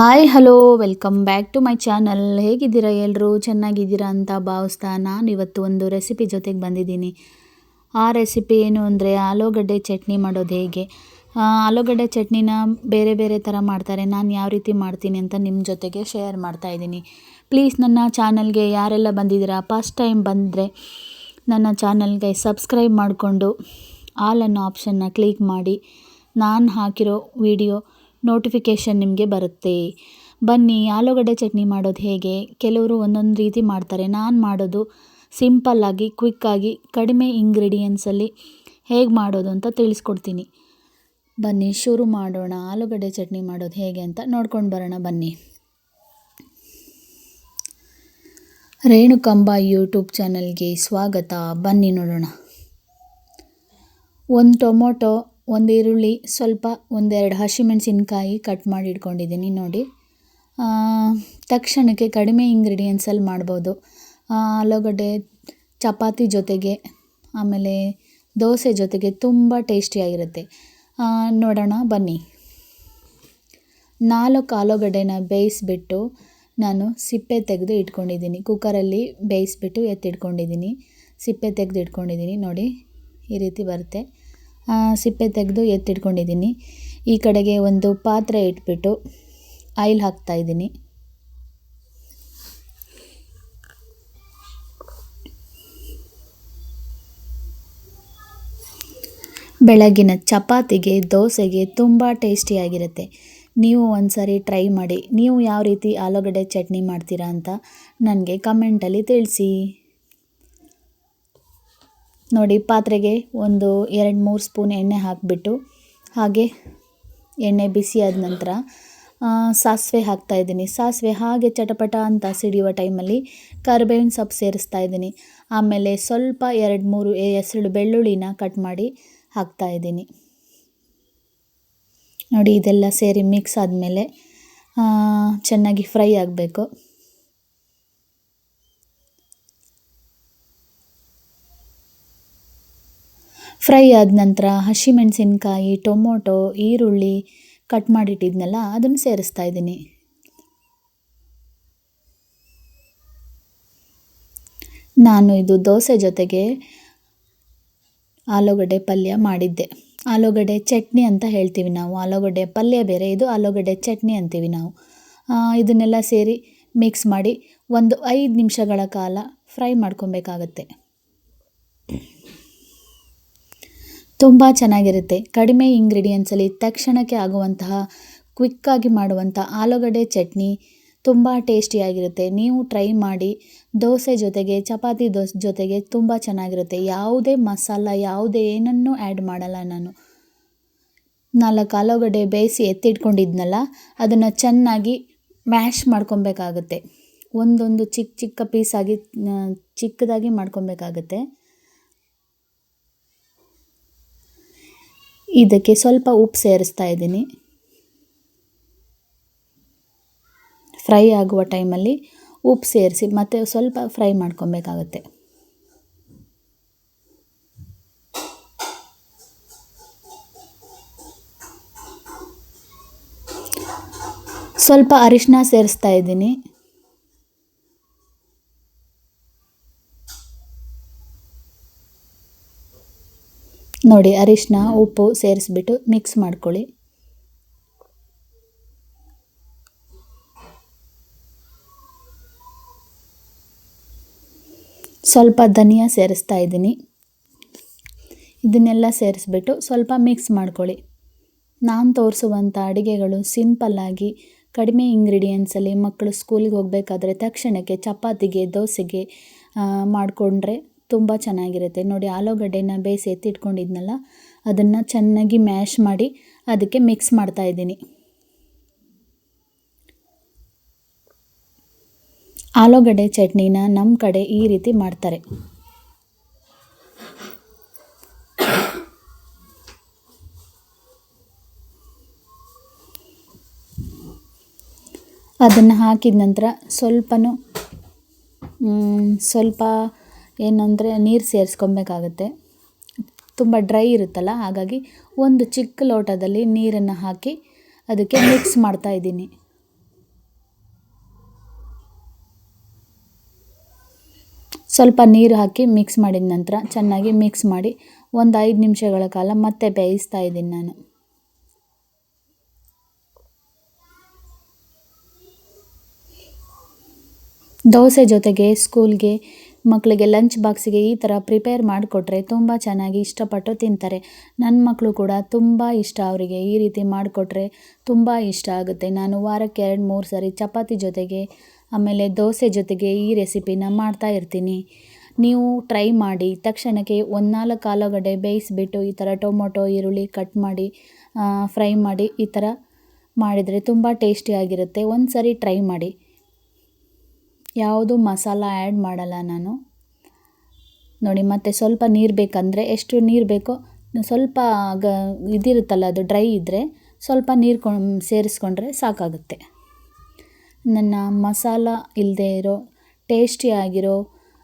Hi, hello, welcome back to my channel. ಹೇಗಿದ್ದೀರಾ ಎಲ್ಲರೂ ಚೆನ್ನಾಗಿದ್ದೀರಾ ಅಂತ ಭಾವಿಸ್ತಾ ನಾನು ಇವತ್ತು ಒಂದು ರೆಸಿಪಿ ಜೊತೆಗೆ ಬಂದಿದ್ದೀನಿ. ಆ ರೆಸಿಪಿ ಏನು ಅಂದರೆ ಆಲೂಗಡ್ಡೆ ಚಟ್ನಿ ಮಾಡೋದು ಹೇಗೆ? ಆಲೂಗಡ್ಡೆ ಚಟ್ನಿನ ಬೇರೆ ಬೇರೆ ಥರ ಮಾಡ್ತಾರೆ. ನಾನು ಯಾವ ರೀತಿ ಮಾಡ್ತೀನಿ ಅಂತ ನಿಮ್ಮ ಜೊತೆಗೆ ಶೇರ್ ಮಾಡ್ತಾ ಇದ್ದೀನಿ. ಪ್ಲೀಸ್ ನನ್ನ ಚಾನಲ್ಗೆ ಯಾರೆಲ್ಲ ಬಂದಿದ್ದೀರಾ, ಫಸ್ಟ್ ಟೈಮ್ ಬಂದರೆ ನನ್ನ ಚಾನಲ್ಗೆ ಸಬ್ಸ್ಕ್ರೈಬ್ ಮಾಡಿಕೊಂಡು ಆಲ್ ಅನ್ನೋ ಆಪ್ಷನ್ನ ಕ್ಲಿಕ್ ಮಾಡಿ. ನಾನು ಹಾಕಿರೋ ವಿಡಿಯೋ ನೋಟಿಫಿಕೇಷನ್ ನಿಮಗೆ ಬರುತ್ತೆ. ಬನ್ನಿ, ಆಲೂಗಡ್ಡೆ ಚಟ್ನಿ ಮಾಡೋದು ಹೇಗೆ? ಕೆಲವರು ಒಂದೊಂದು ರೀತಿ ಮಾಡ್ತಾರೆ. ನಾನು ಮಾಡೋದು ಸಿಂಪಲ್ಲಾಗಿ ಕ್ವಿಕ್ಕಾಗಿ ಕಡಿಮೆ ಇಂಗ್ರೀಡಿಯೆಂಟ್ಸಲ್ಲಿ ಹೇಗೆ ಮಾಡೋದು ಅಂತ ತಿಳಿಸ್ಕೊಡ್ತೀನಿ. ಬನ್ನಿ, ಶುರು ಮಾಡೋಣ. ಆಲೂಗಡ್ಡೆ ಚಟ್ನಿ ಮಾಡೋದು ಹೇಗೆ ಅಂತ ನೋಡ್ಕೊಂಡು ಬರೋಣ, ಬನ್ನಿ. ರೇಣುಕಂಬ ಯೂಟ್ಯೂಬ್ ಚಾನಲ್ಗೆ ಸ್ವಾಗತ. ಬನ್ನಿ ನೋಡೋಣ. ಒಂದು ಟೊಮೊಟೊ ಒಂದು ಈರುಳ್ಳಿ, ಸ್ವಲ್ಪ ಒಂದೆರಡು ಹಸಿಮೆಣಸಿನ್ಕಾಯಿ ಕಟ್ ಮಾಡಿ ಇಟ್ಕೊಂಡಿದ್ದೀನಿ ನೋಡಿ. ತಕ್ಷಣಕ್ಕೆ ಕಡಿಮೆ ಇಂಗ್ರೀಡಿಯೆಂಟ್ಸಲ್ಲಿ ಮಾಡ್ಬೋದು. ಆಲೂಗಡ್ಡೆ, ಚಪಾತಿ ಜೊತೆಗೆ, ಆಮೇಲೆ ದೋಸೆ ಜೊತೆಗೆ ತುಂಬ ಟೇಸ್ಟಿಯಾಗಿರುತ್ತೆ. ನೋಡೋಣ, ಬನ್ನಿ. ನಾಲ್ಕು ಆಲೂಗಡ್ಡೆನ ಬೇಯಿಸ್ಬಿಟ್ಟು ನಾನು ಸಿಪ್ಪೆ ತೆಗೆದು ಇಟ್ಕೊಂಡಿದ್ದೀನಿ. ಕುಕ್ಕರಲ್ಲಿ ಬೇಯಿಸ್ಬಿಟ್ಟು ಎತ್ತಿಟ್ಕೊಂಡಿದ್ದೀನಿ. ಸಿಪ್ಪೆ ತೆಗೆದು ಇಟ್ಕೊಂಡಿದ್ದೀನಿ ನೋಡಿ, ಈ ರೀತಿ ಬರುತ್ತೆ. ಸಿಪ್ಪೆ ತೆಗೆದು ಎತ್ತಿಟ್ಕೊಂಡಿದ್ದೀನಿ. ಈ ಕಡೆಗೆ ಒಂದು ಪಾತ್ರೆ ಇಟ್ಬಿಟ್ಟು ಆಯಿಲ್ ಹಾಕ್ತಾಯಿದ್ದೀನಿ ಬೆಳಗಿನ ಚಪಾತಿಗೆ, ದೋಸೆಗೆ ತುಂಬ ಟೇಸ್ಟಿಯಾಗಿರುತ್ತೆ. ನೀವು ಒಂದ್ಸರಿ ಟ್ರೈ ಮಾಡಿ. ನೀವು ಯಾವ ರೀತಿ ಆಲೂಗಡ್ಡೆ ಚಟ್ನಿ ಮಾಡ್ತೀರಾ ಅಂತ ನನಗೆ ಕಮೆಂಟಲ್ಲಿ ತಿಳಿಸಿ. ನೋಡಿ, ಪಾತ್ರೆಗೆ ಒಂದು ಎರಡು ಮೂರು ಸ್ಪೂನ್ ಎಣ್ಣೆ ಹಾಕಿಬಿಟ್ಟು, ಹಾಗೆ ಎಣ್ಣೆ ಬಿಸಿ ಆದ ನಂತರ ಸಾಸಿವೆ ಹಾಕ್ತಾ ಇದ್ದೀನಿ. ಸಾಸಿವೆ ಹಾಗೆ ಚಟಪಟ ಅಂತ ಸಿಡಿಯುವ ಟೈಮಲ್ಲಿ ಕರ್ಬೇವಿನ ಸೊಪ್ಪು ಸೇರಿಸ್ತಾ ಇದ್ದೀನಿ. ಆಮೇಲೆ ಸ್ವಲ್ಪ ಎರಡು ಮೂರು ಹೆಸರು ಬೆಳ್ಳುಳ್ಳಿನ ಕಟ್ ಮಾಡಿ ಹಾಕ್ತಾ ಇದ್ದೀನಿ. ನೋಡಿ, ಇದೆಲ್ಲ ಸೇರಿ ಮಿಕ್ಸ್ ಆದಮೇಲೆ ಚೆನ್ನಾಗಿ ಫ್ರೈ ಆಗಬೇಕು. ಫ್ರೈ ಆದ ನಂತರ ಹಸಿಮೆಣಸಿನ್ಕಾಯಿ, ಟೊಮೊಟೊ, ಈರುಳ್ಳಿ ಕಟ್ ಮಾಡಿಟ್ಟಿದ್ನಲ್ಲ, ಅದನ್ನು ಸೇರಿಸ್ತಾ ಇದ್ದೀನಿ. ನಾನು ಇದು ದೋಸೆ ಜೊತೆಗೆ ಆಲೂಗಡ್ಡೆ ಪಲ್ಯ ಮಾಡಿದ್ದೆ. ಆಲೂಗಡ್ಡೆ ಚಟ್ನಿ ಅಂತ ಹೇಳ್ತೀವಿ ನಾವು. ಆಲೂಗಡ್ಡೆ ಪಲ್ಯ ಬೇರೆ, ಇದು ಆಲೂಗಡ್ಡೆ ಚಟ್ನಿ ಅಂತೀವಿ ನಾವು. ಇದನ್ನೆಲ್ಲ ಸೇರಿ ಮಿಕ್ಸ್ ಮಾಡಿ ಒಂದು ಐದು ನಿಮಿಷಗಳ ಕಾಲ ಫ್ರೈ ಮಾಡ್ಕೊಬೇಕಾಗತ್ತೆ. ತುಂಬ ಚೆನ್ನಾಗಿರುತ್ತೆ. ಕಡಿಮೆ ಇಂಗ್ರೀಡಿಯೆಂಟ್ಸಲ್ಲಿ ತಕ್ಷಣಕ್ಕೆ ಆಗುವಂತಹ ಕ್ವಿಕ್ಕಾಗಿ ಮಾಡುವಂಥ ಆಲೂಗಡ್ಡೆ ಚಟ್ನಿ ತುಂಬ ಟೇಸ್ಟಿಯಾಗಿರುತ್ತೆ ನೀವು ಟ್ರೈ ಮಾಡಿ ದೋಸೆ ಜೊತೆಗೆ, ಚಪಾತಿ ದೋಸೆ ಜೊತೆಗೆ ತುಂಬ ಚೆನ್ನಾಗಿರುತ್ತೆ. ಯಾವುದೇ ಮಸಾಲ, ಯಾವುದೇ ಏನನ್ನೂ ಆ್ಯಡ್ ಮಾಡಲ್ಲ ನಾನು. ನಾಲ್ಕು ಆಲೂಗಡ್ಡೆ ಬೇಯಿಸಿ ಎತ್ತಿಟ್ಕೊಂಡಿದ್ನಲ್ಲ, ಅದನ್ನು ಚೆನ್ನಾಗಿ ಮ್ಯಾಶ್ ಮಾಡ್ಕೊಬೇಕಾಗುತ್ತೆ. ಒಂದೊಂದು ಚಿಕ್ಕ ಚಿಕ್ಕ ಪೀಸಾಗಿ ಚಿಕ್ಕದಾಗಿ ಮಾಡ್ಕೊಬೇಕಾಗತ್ತೆ. ಇದಕ್ಕೆ ಸ್ವಲ್ಪ ಉಪ್ಪು ಸೇರಿಸ್ತಾ ಇದ್ದೀನಿ. ಫ್ರೈ ಆಗುವ ಟೈಮಲ್ಲಿ ಉಪ್ಪು ಸೇರಿಸಿ ಮತ್ತೆ ಸ್ವಲ್ಪ ಫ್ರೈ ಮಾಡ್ಕೊಬೇಕಾಗುತ್ತೆ. ಸ್ವಲ್ಪ ಅರಿಶಿನ ಸೇರಿಸ್ತಾ ಇದ್ದೀನಿ. ನೋಡಿ, ಅರಿಶಿನ ಉಪ್ಪು ಸೇರಿಸ್ಬಿಟ್ಟು ಮಿಕ್ಸ್ ಮಾಡ್ಕೊಳ್ಳಿ. ಸ್ವಲ್ಪ ಧನಿಯಾ ಸೇರಿಸ್ತಾ ಇದ್ದೀನಿ. ಇದನ್ನೆಲ್ಲ ಸೇರಿಸ್ಬಿಟ್ಟು ಸ್ವಲ್ಪ ಮಿಕ್ಸ್ ಮಾಡ್ಕೊಳ್ಳಿ. ನಾನು ತೋರಿಸುವಂಥ ಅಡುಗೆಗಳು ಸಿಂಪಲ್ಲಾಗಿ ಕಡಿಮೆ ಇಂಗ್ರೀಡಿಯೆಂಟ್ಸಲ್ಲಿ ಮಕ್ಕಳು ಸ್ಕೂಲಿಗೆ ಹೋಗಬೇಕಾದ್ರೆ ತಕ್ಷಣಕ್ಕೆ ಚಪಾತಿಗೆ, ದೋಸೆಗೆ ಮಾಡಿಕೊಂಡ್ರೆ ತುಂಬ ಚೆನ್ನಾಗಿರುತ್ತೆ. ನೋಡಿ, ಆಲೂಗಡ್ಡೆನ ಬೇಯಿಸಿ ಎತ್ತಿಟ್ಕೊಂಡಿದ್ನಲ್ಲ, ಅದನ್ನು ಚೆನ್ನಾಗಿ ಮ್ಯಾಶ್ ಮಾಡಿ ಅದಕ್ಕೆ ಮಿಕ್ಸ್ ಮಾಡ್ತಾ ಇದ್ದೀನಿ. ಆಲೂಗಡ್ಡೆ ಚಟ್ನಿನ ನಮ್ಮ ಕಡೆ ಈ ರೀತಿ ಮಾಡ್ತಾರೆ. ಅದನ್ನು ಹಾಕಿದ ನಂತರ ಸ್ವಲ್ಪನೂ ಸ್ವಲ್ಪ ಏನಂದರೆ ನೀರು ಸೇರಿಸ್ಕೊಬೇಕಾಗತ್ತೆ. ತುಂಬ ಡ್ರೈ ಇರುತ್ತಲ್ಲ, ಹಾಗಾಗಿ ಒಂದು ಚಿಕ್ಕ ಲೋಟದಲ್ಲಿ ನೀರನ್ನು ಹಾಕಿ ಅದಕ್ಕೆ ಮಿಕ್ಸ್ ಮಾಡ್ತಾ ಇದ್ದೀನಿ. ಸ್ವಲ್ಪ ನೀರು ಹಾಕಿ ಮಿಕ್ಸ್ ಮಾಡಿದ ನಂತರ ಚೆನ್ನಾಗಿ ಮಿಕ್ಸ್ ಮಾಡಿ ಒಂದು ಐದು ನಿಮಿಷಗಳ ಕಾಲ ಮತ್ತೆ ಬೇಯಿಸ್ತಾ ಇದ್ದೀನಿ ನಾನು. ದೋಸೆ ಜೊತೆಗೆ ಸ್ಕೂಲ್ಗೆ ಮಕ್ಕಳಿಗೆ ಲಂಚ್ ಬಾಕ್ಸಿಗೆ ಈ ಥರ ಪ್ರಿಪೇರ್ ಮಾಡಿಕೊಟ್ರೆ ತುಂಬ ಚೆನ್ನಾಗಿ ಇಷ್ಟಪಟ್ಟು ತಿಂತಾರೆ. ನನ್ನ ಮಕ್ಕಳು ಕೂಡ ತುಂಬ ಇಷ್ಟ ಅವರಿಗೆ. ಈ ರೀತಿ ಮಾಡಿಕೊಟ್ರೆ ತುಂಬ ಇಷ್ಟ ಆಗುತ್ತೆ. ನಾನು ವಾರಕ್ಕೆ ಎರಡು, ಮೂರು ಸರಿ ಚಪಾತಿ ಜೊತೆಗೆ, ಆಮೇಲೆ ದೋಸೆ ಜೊತೆಗೆ ಈ ರೆಸಿಪಿನ ಮಾಡ್ತಾ ಇರ್ತೀನಿ. ನೀವು ಟ್ರೈ ಮಾಡಿ, ತಕ್ಷಣಕ್ಕೆ ಒಂದು ನಾಲ್ಕು ಆಲೂಗಡ್ಡೆ ಬೇಯಿಸಿಬಿಟ್ಟು ಈ ಥರ ಟೊಮೊಟೊ, ಈರುಳ್ಳಿ ಕಟ್ ಮಾಡಿ ಫ್ರೈ ಮಾಡಿ ಈ ಥರ ಮಾಡಿದರೆ ತುಂಬ ಟೇಸ್ಟಿಯಾಗಿರುತ್ತೆ ಒಂದು ಸರಿ ಟ್ರೈ ಮಾಡಿ. ಯಾವುದು ಮಸಾಲ ಆ್ಯಡ್ ಮಾಡಲ್ಲ ನಾನು. ನೋಡಿ, ಮತ್ತು ಸ್ವಲ್ಪ ನೀರು ಬೇಕಂದರೆ ಎಷ್ಟು ನೀರು ಬೇಕೋ, ಸ್ವಲ್ಪ ಗ, ಇದಿರುತ್ತಲ್ಲ, ಅದು ಡ್ರೈ ಇದ್ದರೆ ಸ್ವಲ್ಪ ನೀರು ಕೊ, ಸೇರಿಸ್ಕೊಂಡ್ರೆ ಸಾಕಾಗುತ್ತೆ. ನನ್ನ ಮಸಾಲ ಇಲ್ಲದೆ ಇರೋ ಟೇಸ್ಟಿಯಾಗಿರೋ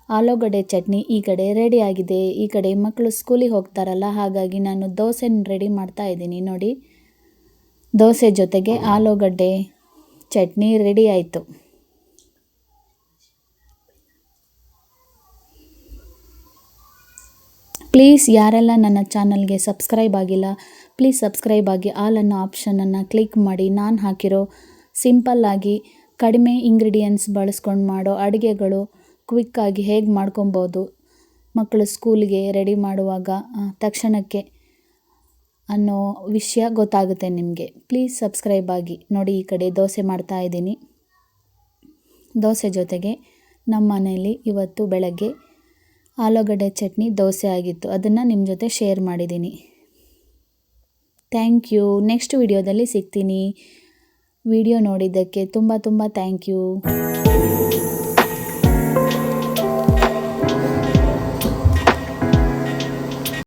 ಆಲೂಗಡ್ಡೆ ಚಟ್ನಿ ಈ ಕಡೆ ರೆಡಿ ಆಗಿದೆ. ಈ ಕಡೆ ಮಕ್ಕಳು ಸ್ಕೂಲಿಗೆ ಹೋಗ್ತಾರಲ್ಲ, ಹಾಗಾಗಿ ನಾನು ದೋಸೆ ರೆಡಿ ಮಾಡ್ತಾ ಇದ್ದೀನಿ. ನೋಡಿ, ದೋಸೆ ಜೊತೆಗೆ ಆಲೂಗಡ್ಡೆ ಚಟ್ನಿ ರೆಡಿ ಆಯಿತು. ಪ್ಲೀಸ್ ಯಾರೆಲ್ಲ ನನ್ನ ಚಾನಲ್ಗೆ ಸಬ್ಸ್ಕ್ರೈಬ್ ಆಗಿಲ್ಲ ಪ್ಲೀಸ್ ಸಬ್ಸ್ಕ್ರೈಬ್ ಆಗಿ ಆಲ್ ಅನ್ನೋ ಆಪ್ಷನನ್ನು ಕ್ಲಿಕ್ ಮಾಡಿ. ನಾನು ಹಾಕಿರೋ ಸಿಂಪಲ್ಲಾಗಿ ಕಡಿಮೆ ಇಂಗ್ರೀಡಿಯೆಂಟ್ಸ್ ಬಳಸ್ಕೊಂಡು ಮಾಡೋ ಅಡುಗೆಗಳು ಕ್ವಿಕ್ಕಾಗಿ ಹೇಗೆ ಮಾಡ್ಕೊಬೋದು? ಮಕ್ಕಳು ಸ್ಕೂಲ್ಗೆ ರೆಡಿ ಮಾಡುವಾಗ ತಕ್ಷಣಕ್ಕೆ ಅನ್ನೋ ವಿಷಯ ಗೊತ್ತಾಗುತ್ತೆ ನಿಮಗೆ. ಪ್ಲೀಸ್ ಸಬ್ಸ್ಕ್ರೈಬ್ ಆಗಿ. ನೋಡಿ, ಈ ಕಡೆ ದೋಸೆ ಮಾಡ್ತಾ ಇದ್ದೀನಿ. ದೋಸೆ ಜೊತೆಗೆ ನಮ್ಮ ಮನೆಯಲ್ಲಿ ಇವತ್ತು ಬೆಳಗ್ಗೆ ಆಲೂಗಡ್ಡೆ ಚಟ್ನಿ ದೋಸೆ ಆಗಿತ್ತು. ಅದನ್ನು ನಿಮ್ಮ ಜೊತೆ ಶೇರ್ ಮಾಡಿದ್ದೀನಿ ಥ್ಯಾಂಕ್ ಯು ನೆಕ್ಸ್ಟ್ ವಿಡಿಯೋದಲ್ಲಿ ಸಿಗ್ತೀನಿ. ವಿಡಿಯೋ ನೋಡಿದ್ದಕ್ಕೆ ತುಂಬ ತುಂಬ ಥ್ಯಾಂಕ್ ಯು